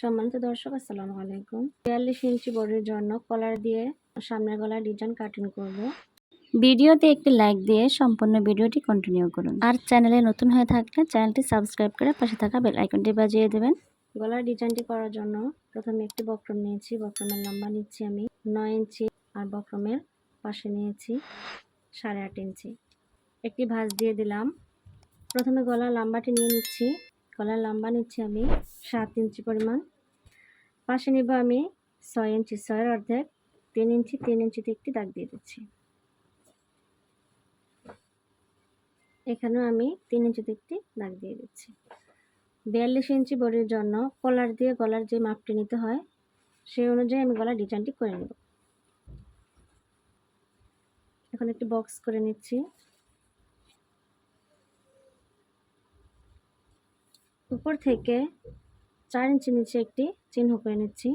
সম্মানিত দর্শক, আসসালামু আলাইকুম। বিয়াল্লিশ ইঞ্চি বডির জন্য কলার দিয়ে সামনের গলার ডিজাইন কাটিং করব। ভিডিওতে একটি লাইক দিয়ে সম্পূর্ণ ভিডিওটি কন্টিনিউ করুন। আর চ্যানেলে নতুন হয়ে থাকলে চ্যানেলটি সাবস্ক্রাইব করে পাশে থাকা বেল আইকনটি বাজিয়ে দেবেন। গলার ডিজাইনটি করার জন্য প্রথমে একটি বক্রম নিয়েছি। বক্রমের লম্বা নিচ্ছি আমি নয় ইঞ্চি আর বক্রমের পাশে নিয়েছি সাড়ে আট ইঞ্চি। একটি ভাঁজ দিয়ে দিলাম। প্রথমে গলার লম্বাটি নিয়ে নিচ্ছি। গলার লম্বা নিচ্ছি আমি সাত ইঞ্চি পরিমাণ। পাশে নিব আমি ছয় ইঞ্চি, ছয়ের অর্ধেক, তিন ইঞ্চি, তিন ইঞ্চিতে একটি দাগ দিয়ে দিচ্ছি। এখানেও আমি তিন ইঞ্চিতে একটি দাগ দিয়ে দিচ্ছি। বিয়াল্লিশ ইঞ্চি বডির জন্য কলার দিয়ে গলার যে মাপটি নিতে হয়, সেই অনুযায়ী আমি গলার ডিজাইনটি করে নেব। এখন একটি বক্স করে নিচ্ছি। উপর থেকে চার ইঞ্চি নিচে একটি চিহ্ন করে নিচ্ছি।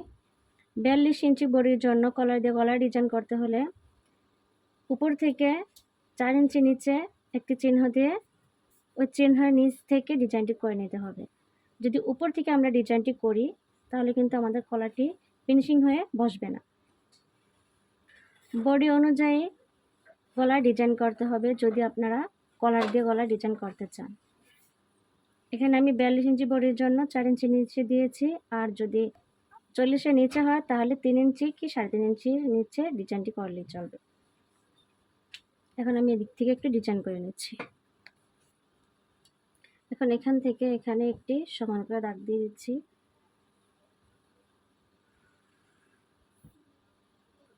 বিয়াল্লিশ ইঞ্চি বডির জন্য কলার দিয়ে গলার ডিজাইন করতে হলে উপর থেকে চার ইঞ্চি নিচে একটি চিহ্ন দিয়ে ওই চিহ্নের নিচ থেকে ডিজাইনটি করে নিতে হবে। যদি উপর থেকে আমরা ডিজাইনটি করি, তাহলে কিন্তু আমাদের কলারটি ফিনিশিং হয়ে বসবে না। বডি অনুযায়ী গলার ডিজাইন করতে হবে যদি আপনারা কলার দিয়ে গলার ডিজাইন করতে চান। এখানে আমি বিয়াল্লিশ ইঞ্চি বডির জন্য চার ইঞ্চি নিচে দিয়েছি। আর যদি চল্লিশের নিচে হয়, তাহলে তিন ইঞ্চি কি সাড়ে তিন ইঞ্চির নিচে ডিজাইনটি করলে চলবে। এখন আমি এদিক থেকে একটু ডিজাইন করে নিচ্ছি। এখন এখান থেকে এখানে একটি সমান করে দাগ দিয়ে দিচ্ছি।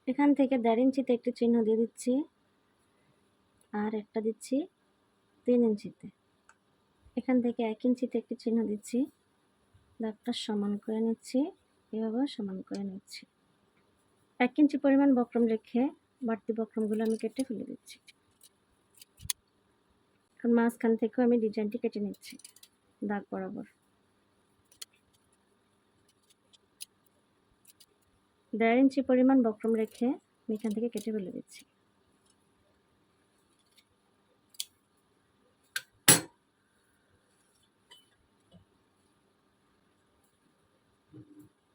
এখান থেকে দেড় ইঞ্চিতে একটি চিহ্ন দিয়ে দিচ্ছি। আর একটা দিচ্ছি তিন ইঞ্চিতে। এখান থেকে এক ইঞ্চিতে একটি চিহ্ন দিচ্ছি। দাগটা সমান করে নিচ্ছি। এভাবে সমান করে নিচ্ছি। এক ইঞ্চি পরিমাণ বক্রম রেখে বাড়তি বক্রমগুলো আমি কেটে ফেলে দিচ্ছি। এখন মাঝখান থেকেও আমি ডিজাইনটি কেটে নিচ্ছি, দাগ বরাবর। দেড় ইঞ্চি পরিমাণ বক্রম রেখে আমি এখান থেকে কেটে ফেলে দিচ্ছি।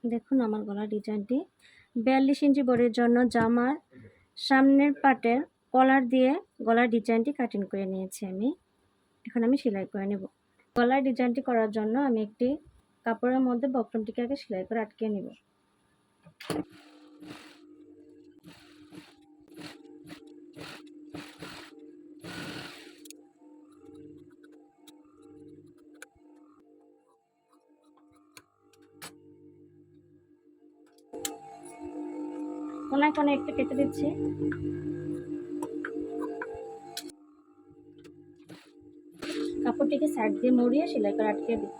দেখুন আমার গলার ডিজাইনটি। বিয়াল্লিশ ইঞ্চি বডির জন্য জামার সামনের পাটের কলার দিয়ে গলার ডিজাইনটি কাটিং করে নিয়েছি আমি। এখন আমি সেলাই করে নেব। গলার ডিজাইনটি করার জন্য আমি একটি কাপড়ের মধ্যে বক্রমটিকে আগে সেলাই করে আটকে নেব। কোনায় কোনায় একটু কেটে দিচ্ছি। কাপড়টিকে সাইড দিয়ে মুড়িয়ে সেলাই করে আটকে দিই।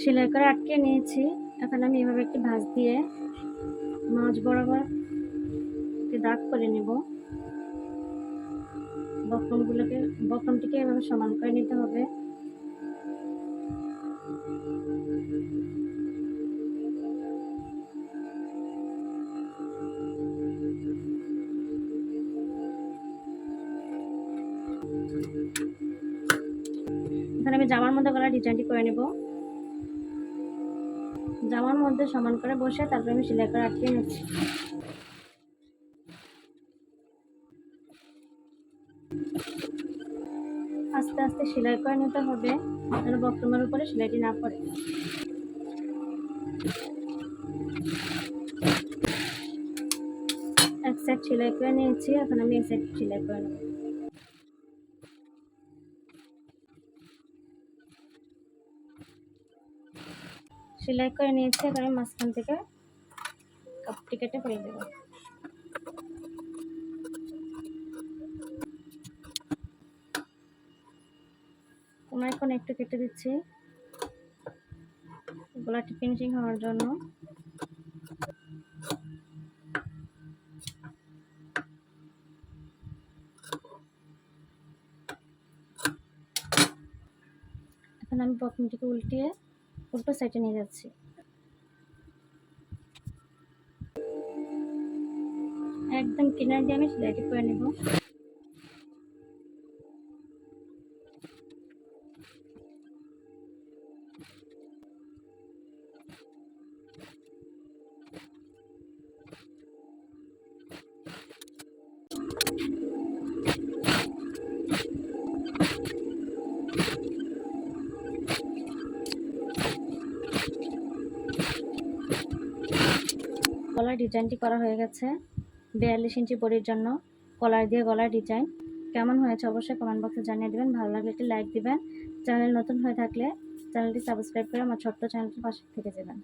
সেলাই করে আটকে নিয়েছি। এখন আমি এভাবে একটি ভাঁজ দিয়ে মাছ বরাবর দাগ করে নেব। বক্রমগুলোকে, বক্রমটিকে এভাবে সমান করে নিতে হবে। এখানে আমি জামার মধ্যে গলা ডিজাইনটি করে নেব। জামার মধ্যে সমান করে বসে তারপরে আমি সেলাই করে আটকে নিচ্ছি। আস্তে আস্তে সেলাই করে নিতে হবে, যেন বক্রমের উপরে সেলাইটি না পড়ে। এক সাইড সেলাই করে নিয়েছি, এখন আমি এক সাইড সেলাই করে নেব। সেলাই করে নিয়েছি, এখন আমি মাঝখান থেকে কাপড়টি কেটে ফেলে দেবো। কোনায় একটু কেটে দিচ্ছি। গলাটি ফিনিশিং হওয়ার জন্য। এখন আমি বকমটিকে উল্টিয়ে উল্টো সাইডে নিয়ে যাচ্ছি। একদম কিনার দিয়ে আমি সেলাইটি করে নেব। গলার ডিজাইনটি করা হয়ে গেছে। বিয়াল্লিশ ইঞ্চি বডির জন্য কলার দিয়ে গলার ডিজাইন। কেমন হয়েছে অবশ্যই কমেন্ট বক্সে জানিয়ে দেবেন। ভালো লাগলে একটি লাইক দিবেন। চ্যানেল নতুন হয়ে থাকলে চ্যানেলটি সাবস্ক্রাইব করে আমার ছোট্ট চ্যানেলটির পাশে থেকে যাবেন।